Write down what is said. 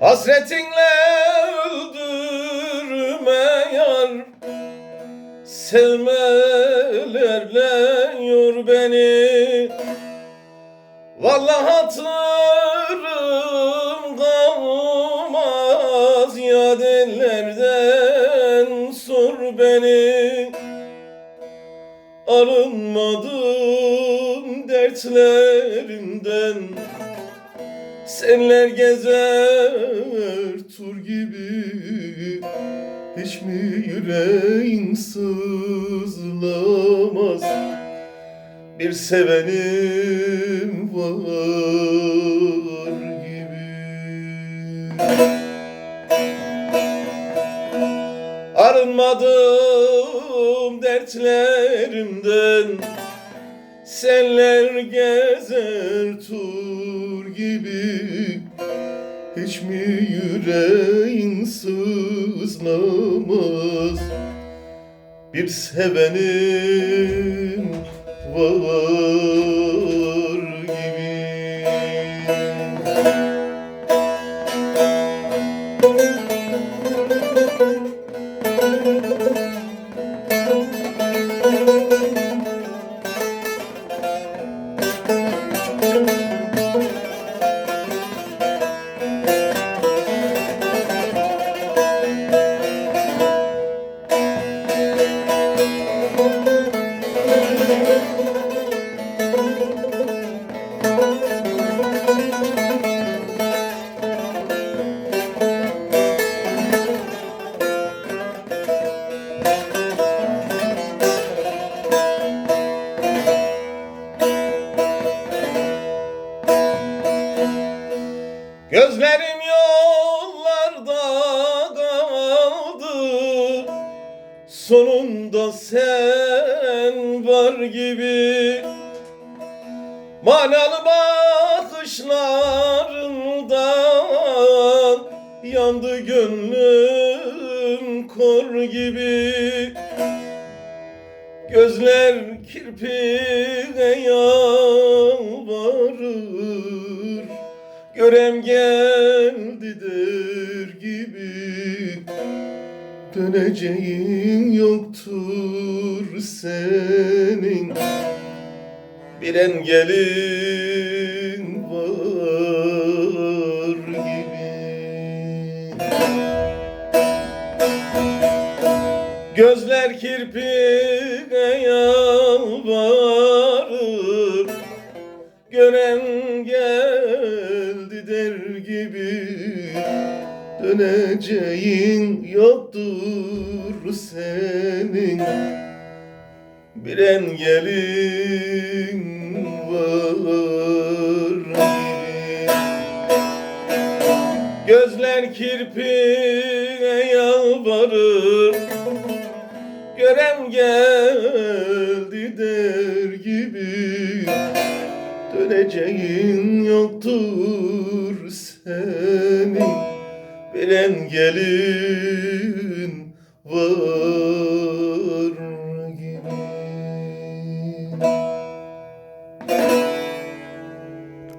Hasretinle öldürme yar Sevmelerle yor beni. Vallahi hatırım kalmaz ya ellerden sor beni. Arınmadım dertlerimden Senler gezer tur gibi. Hiç mi yüreğin sızlamaz Bir sevenim var gibi. Arınmadım dertlerimden Senler gezer tur gibi. Hiç mi yüreğin sızlamaz Bir sevenim Gözlerim yollarda kaldı Sonunda sen var gibi. Manalı bakışlarından Yandı gönlüm kor gibi. Gözler kirpiğe yalvarır Görem geldi der gibi Döneceğin yoktur senin. Bir engelin var gibi. Gözler kirpiğe yalvarır Gören der gibi Döneceğin yoktur senin. Bir engelin var. Gibi Gözler kirpiğe yalvarır. Görem geldi geleceğin yoktur senin. Bilen gelin var.